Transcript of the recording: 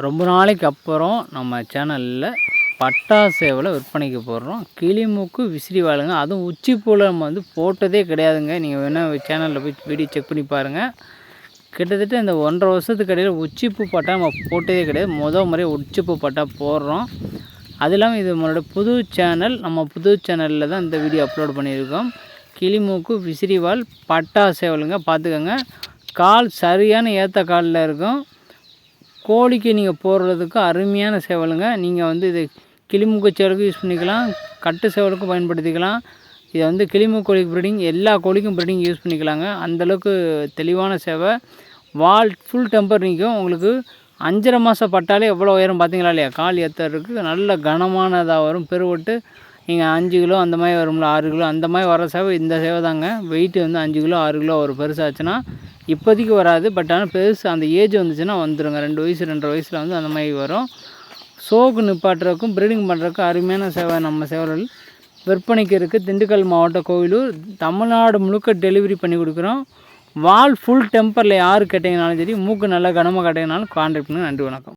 ரொம்ப நாளைக்கு அப்புறம் நம்ம சேனலில் பட்டா சேவலை விற்பனைக்கு போடுறோம். கிளிமூக்கு விசிறி வாழுங்க. அதுவும் உச்சி போல் நம்ம வந்து போட்டதே கிடையாதுங்க. நீங்கள் வேணால் சேனலில் போய் வீடியோ செக் பண்ணி பாருங்கள் கிட்டத்தட்ட இந்த ஒன்றரை வருஷத்துக்கு இடையில் உச்சிப்பூ பட்டா நம்ம போட்டதே கிடையாது. மொதல் முறை உச்சிப்பூ பட்டா போடுறோம். அது இல்லாமல் இது நம்மளோட புது சேனல். நம்ம புது சேனலில் தான் இந்த வீடியோ அப்லோட் பண்ணியிருக்கோம். கிளிமூக்கு விசிறிவால் பட்டா சேவலுங்க பார்த்துக்கோங்க. கால் சரியான ஏற்ற காலில் இருக்கும். கோழிக்கு நீங்கள் போடுறதுக்கு அருமையான சேவலுங்க. நீங்கள் வந்து இது கிளிமுக்கு சேவலுக்கும் யூஸ் பண்ணிக்கலாம். கட்டு சேவலுக்கும் பயன்படுத்திக்கலாம். இதை வந்து கிளிமு கோழி ப்ரீடிங் எல்லா கோழிக்கும் ப்ரீடிங் யூஸ் பண்ணிக்கலாங்க. அந்தளவுக்கு தெளிவான சேவை. வால் ஃபுல் டெம்பர் நிற்கும் உங்களுக்கு அஞ்சரை மாதம் பட்டாலே எவ்வளோ உயரம் பார்த்தீங்களா இல்லையா? கால் ஏற்றுறதுக்கு நல்ல கனமானதாக வரும். பெருவட்டு. நீங்கள் அஞ்சு கிலோ அந்த மாதிரி வரும்ல ஆறு கிலோ. அந்த மாதிரி வர சேவை இந்த சேவை தாங்க வெயிட்டு வந்து அஞ்சு கிலோ ஆறு கிலோ ஒரு பெருசாச்சுன்னா இப்போதைக்கு வராது பட் ஆனால் பெருசு அந்த ஏஜ் வந்துச்சுன்னா வந்துடுங்க ரெண்டு வயசு ரெண்டரை வயசில் வந்து அந்த மாதிரி வரும். சோக்கு நிப்பாட்டுறதுக்கும் ப்ரீடிங் பண்ணுறதுக்கும் அருமையான சேவை நம்ம சேவல் விற்பனைக்கு இருக்குது திண்டுக்கல் மாவட்ட கோவிலூர். தமிழ்நாடு முழுக்க டெலிவரி பண்ணி கொடுக்குறோம். வால் ஃபுல் டெம்பரில் யார் கேட்டிங்கனாலும் சரி மூக்கு நல்லா கனமாக கேட்டிங்கனாலும் கான்டாக்ட் பண்ணுங்கள் நன்றி வணக்கம்.